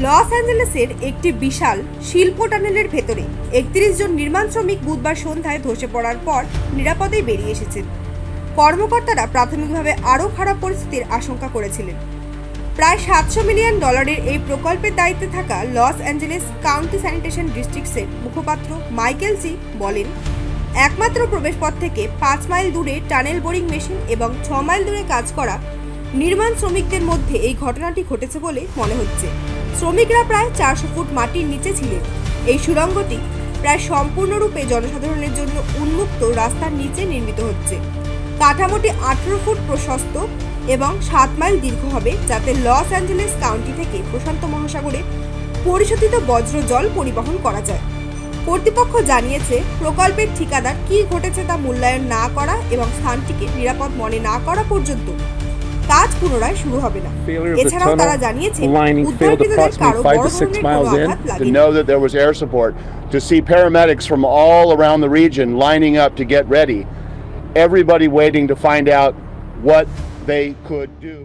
Loss অ্যাঞ্জেলেসের একটি বিশাল শিল্প টানেলের ভেতরে একত্রিশ জন নির্মাণ শ্রমিক বুধবার সন্ধ্যায় ধসে পড়ার পর নিরাপদেই বেরিয়ে এসেছেন। কর্মকর্তারা প্রাথমিকভাবে আরও খারাপ পরিস্থিতির আশঙ্কা করেছিলেন। প্রায় সাতশো মিলিয়ন ডলারের এই প্রকল্পের দায়িত্বে থাকা লস অ্যাঞ্জেলেস কাউন্টি স্যানিটেশন ডিস্ট্রিক্টসের মুখপাত্র মাইকেল জি বলেন, একমাত্র প্রবেশপথ থেকে পাঁচ মাইল দূরে টানেল বোরিং মেশিন এবং ছ মাইল দূরে কাজ করা নির্মাণ শ্রমিকদের মধ্যে এই ঘটনাটি ঘটেছে বলে মনে হচ্ছে। শ্রমিকরা প্রায় চারশো ফুট মাটির নিচে ছিলেন। এই সুড়ঙ্গটি প্রায় সম্পূর্ণরূপে জনসাধারণের জন্য উন্মুক্ত রাস্তার নিচে নির্মিত হচ্ছে। কাঠামোটি আঠেরো ফুট প্রশস্ত এবং সাত মাইল দীর্ঘ হবে, যাতে লস অ্যাঞ্জেলেস কাউন্টি থেকে প্রশান্ত মহাসাগরে পরিশোধিত বজ্র জল পরিবহন করা যায়। কর্তৃপক্ষ জানিয়েছে, প্রকল্পের ঠিকাদার কী ঘটেছে তা মূল্যায়ন না করা এবং স্থানটিকে নিরাপদ মনে না করা পর্যন্ত কাজ পুনরায় শুরু হবে না Failure of the এছাড়াও তারা tunnel জানিয়েছে lining failed উদ্ধারকৃতদের কারো approximately five বড় to six ধরনের miles কোনো in. আঘাত to লাগেনি know that there was air support, to see paramedics from all around the region lining up to get ready, everybody waiting to find out what they could do.